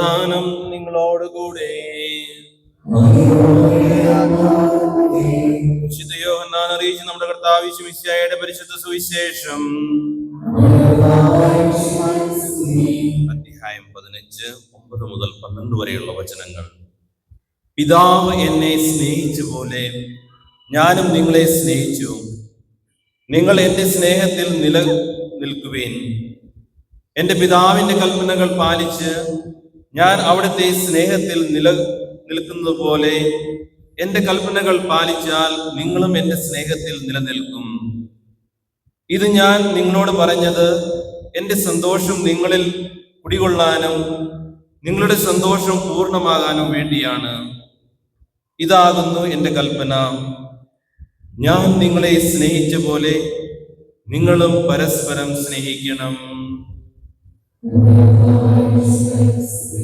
സമാധാനം നിങ്ങളോടുകൂടെ. വിശുദ്ധയോ അറിയിച്ചു നമ്മുടെ കർത്താവ് പരിശുദ്ധ സുവിശേഷം. അധ്യായം പതിനഞ്ച് ഒമ്പത് മുതൽ പന്ത്രണ്ട് വരെയുള്ള വചനങ്ങൾ. പിതാവ് എന്നെ സ്നേഹിച്ച പോലെ ഞാനും നിങ്ങളെ സ്നേഹിച്ചു. നിങ്ങൾ എന്റെ സ്നേഹത്തിൽ നില നിൽക്കുവേൻ. എന്റെ പിതാവിന്റെ കൽപ്പനകൾ പാലിച്ച് ഞാൻ അവിടുത്തെ സ്നേഹത്തിൽ നില നിൽക്കുന്നത് പോലെ എന്റെ കൽപ്പനകൾ പാലിച്ചാൽ നിങ്ങളും എന്റെ സ്നേഹത്തിൽ നിലനിൽക്കും. ഇത് ഞാൻ നിങ്ങളോട് പറഞ്ഞത് എന്റെ സന്തോഷം നിങ്ങളിൽ കുടികൊള്ളാനും നിങ്ങളുടെ സന്തോഷം പൂർണമാകാനും വേണ്ടിയാണ്. ഇതാകുന്നു എന്റെ കൽപ്പന. ഞാൻ നിങ്ങളെ സ്നേഹിച്ച പോലെ നിങ്ങളും പരസ്പരം സ്നേഹിക്കണം. Revive us,